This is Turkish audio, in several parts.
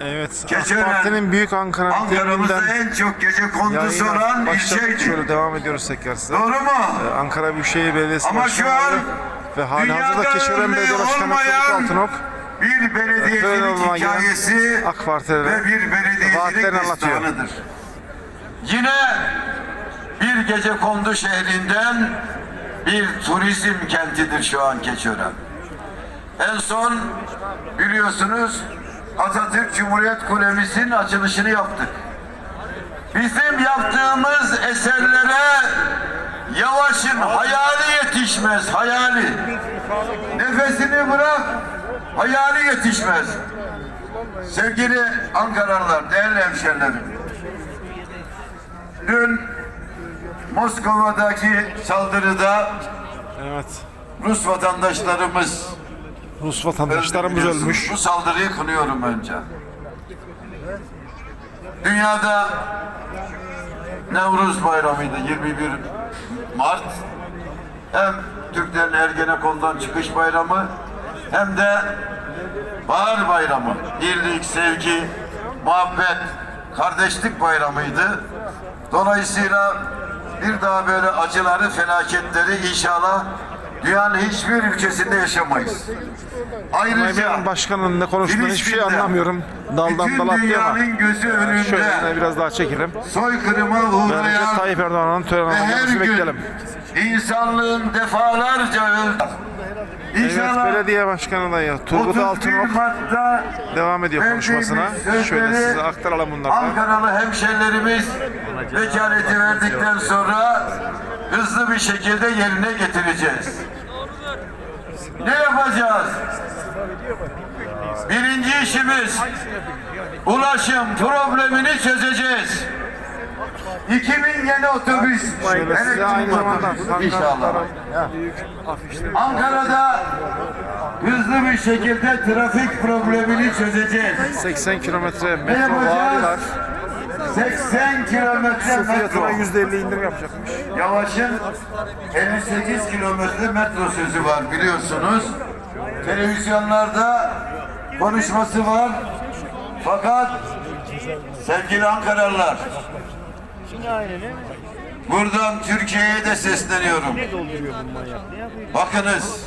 Evet. Keçiören, Parti'nin Büyük Ankara Ankara'mızda en çok gece kondusu olan ilçeydi. Şöyle devam ediyoruz tekrar size. Doğru mu? Ee, Ankara Büyükşehir Belediyesi Ama şu an ve hali hazırda Keçiören Belediye Başkanı Altınok bir belediyecilik Federal hikayesi AK Parti'lere ve bir belediyecilik destanıdır. Yine bir gece kondu şehrinden bir turizm kentidir şu an Keçiören. En son biliyorsunuz Atatürk Cumhuriyet Kulemizin açılışını yaptık. Bizim yaptığımız eserlere Yavaş'ın hayali yetişmez, hayali. Nefesini bırak, hayali yetişmez. Sevgili Ankaralılar, değerli hemşerilerim. Dün Moskova'daki saldırıda Evet. Rus vatandaşlarımız Rus vatandaşlarımız ölmüş. Bu saldırıyı kınıyorum önce. Dünyada Nevruz Bayramı'ydı 21 Mart. Hem Türklerin Ergenekon'dan çıkış bayramı hem de Bahar Bayramı. Birlik, sevgi, muhabbet, kardeşlik bayramıydı. Dolayısıyla bir daha böyle acıları, felaketleri inşallah dünyanın hiçbir ülkesinde yaşamayız. Ayrıca başkanın ne konuştuğunu hiçbir şey anlamıyorum. Daldan dala atlıyor ama. gözü önünde Şöyle yine biraz daha çekelim. soykırıma uğrayan Recep Tayyip Erdoğan'ın tören gün bekleyelim. insanlığın defalarca öldü. Evet İnşallah belediye başkanı da ya Turgut 31 Altınok devam ediyor konuşmasına. Şöyle size aktaralım bunları. Ankaralı hemşerilerimiz vekaleti verdikten sonra hızlı bir şekilde yerine getireceğiz. Ne yapacağız? Birinci işimiz ulaşım problemini çözeceğiz. 2000 yeni otobüs Şöyle size aynı elektrik zamanda otobüs inşallah. Ankara'da hızlı bir şekilde trafik problemini çözeceğiz. 80 kilometre metro vaadiler. Yapacağız? 80 kilometre metro. %50 indirim yapacakmış. Yavaş'ın 58 kilometre metro sözü var biliyorsunuz. Televizyonlarda konuşması var. Fakat sevgili Ankaralılar buradan Türkiye'ye de sesleniyorum. Bakınız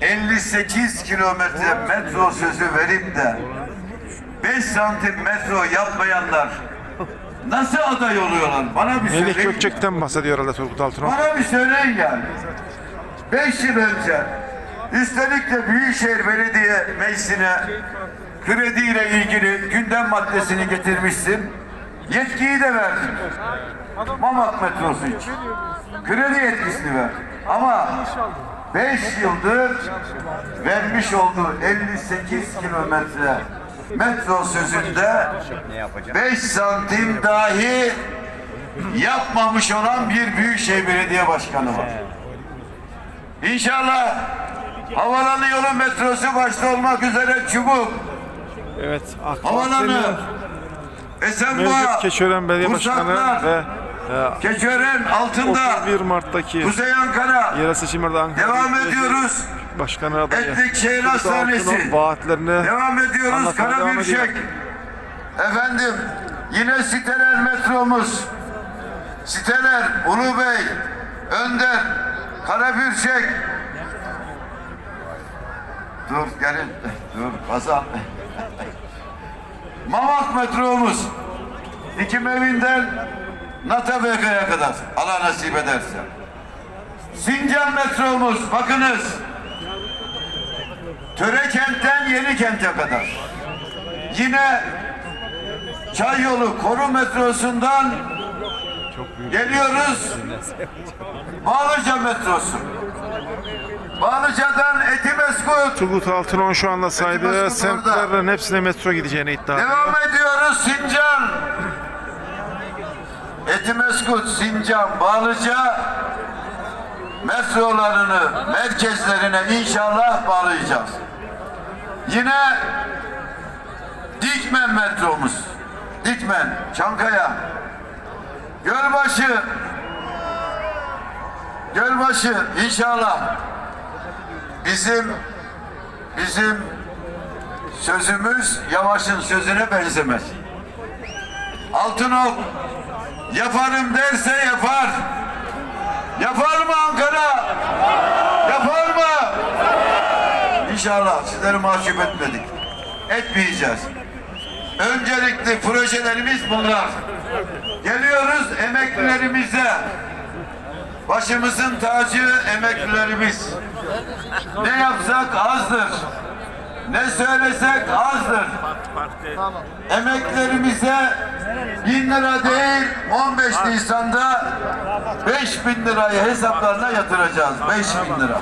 58 kilometre metro sözü verip de 5 santim metro yapmayanlar nasıl aday oluyorlar? Bana bir söyleyin. Gökçek'ten bahsediyor herhalde Turgut Altınok. Bana bir söyleyin yani. Beş yıl önce üstelik de Büyükşehir Belediye Meclisi'ne krediyle ilgili gündem maddesini getirmişsin. Yetkiyi de verdin. Mamak metrosu için. Kredi yetkisini ver. Ama 5 yıldır vermiş olduğu 58 kilometre metro sözünde 5 santim dahi yapmamış olan bir büyükşehir belediye başkanı var. İnşallah havalanı yolu metrosu başta olmak üzere çubuk, Evet havalanı, Esenboğa, mevcut Keçiören Belediye Başkanı ve e, Keçiören altında, 31 Mart'taki Kuzey Ankara, yerel seçimlerde Ankara devam ediyoruz. Başkanı adayı Etlik Şehir Hastanesi. Vaatlerini Devam ediyoruz ediyor. Efendim yine siteler metromuz. Siteler Ulubey, Önder, Karabükşek. Dur gelin. Dur Kazan. Mamak metromuz. Dikim evinden Nataveka'ya kadar. Allah nasip ederse. Sincan metromuz. Bakınız. Törekent'ten Yenikent'e kadar. Yine Çay yolu Koru metrosundan geliyoruz. Bağlıca metrosu. Bağlıca'dan Etimeskut. Turgut Altınok'un şu anda saydığı semtlerin hepsine metro gideceğini iddia ediyor. Devam ediyoruz Sincan. Etimeskut, Sincan, Bağlıca metrolarını merkezlerine inşallah bağlayacağız. Yine Dikmen metromuz. Dikmen, Çankaya, Gölbaşı, Gölbaşı inşallah bizim bizim sözümüz Yavaş'ın sözüne benzemez. Altınok yaparım derse yapar. Yapar mı Ankara? Yapar? İnşallah sizleri mahcup etmedik. Etmeyeceğiz. Öncelikli projelerimiz bunlar. Geliyoruz emeklilerimize. Başımızın tacı emeklilerimiz. Ne yapsak azdır. Ne söylesek azdır. Emeklerimize bin lira değil 15 Nisan'da 5 bin lirayı hesaplarına yatıracağız. 5 bin lira.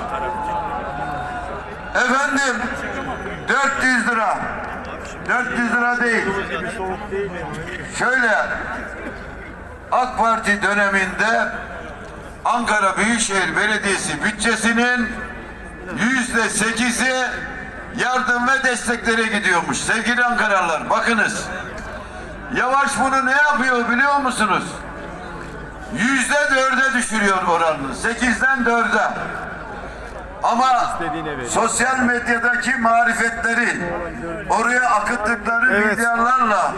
Efendim 400 lira. 400 lira değil. Şöyle AK Parti döneminde Ankara Büyükşehir Belediyesi bütçesinin yüzde sekizi yardım ve desteklere gidiyormuş. Sevgili Ankaralılar bakınız. Yavaş bunu ne yapıyor biliyor musunuz? Yüzde dörde düşürüyor oranını. Sekizden dörde. Ama sosyal medyadaki marifetleri oraya akıttıkları Evet. milyarlarla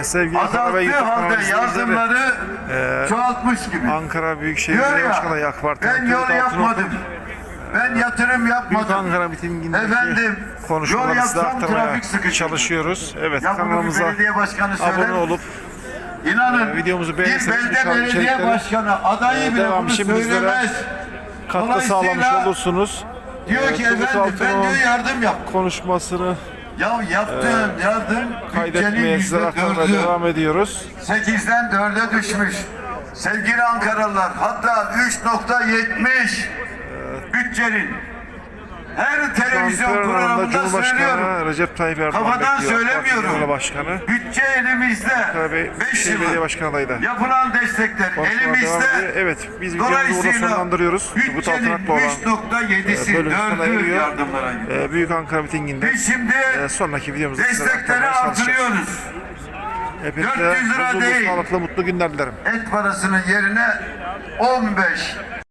Ee, sevgili azalttığı halde yardımları Ee, çoğaltmış gibi. Ankara Büyükşehir Belediye Başkanı AK Parti ben yol yapmadım. Ben yatırım Büyük yapmadım. Ankara mitingindeki Efendim, konuşmaları size aktarmaya çalışıyoruz. Evet Ya kanalımıza abone olup İnanın Ee, videomuzu bir belde belediye başkanı adayı e, bile bunu işi bizlere söylemez. Katkı sağlamış olursunuz. Diyor Ee, ki efendim ben diyor yardım yap. konuşmasını Ya yaptığın yardım bütçenin kaydetmeye dördü. devam ediyoruz. 8'den 4'e düşmüş. Sevgili Ankaralılar hatta 3.70 bütçenin her televizyon programında söylüyorum. Recep Tayyip Erdoğan Kafadan bekliyor. söylemiyorum. Parti Başkanı. Bütçe elimizde. Bey- 5 Büyükşehir Belediye yıl. Başkanı. Yapılan destekler Konuşmaya elimizde. Evet biz videomuzu burada sonlandırıyoruz. Bütçenin Altınok'la olan 3.7'si e, bölüm sona 4'ü eriyor. yardımlara gidiyor. e, Büyük Ankara mitinginde Biz şimdi e, sonraki videomuzda destekleri artırıyoruz. Hepinize 400 lira değil. sağlıklı, mutlu günler dilerim. Et parasının yerine 15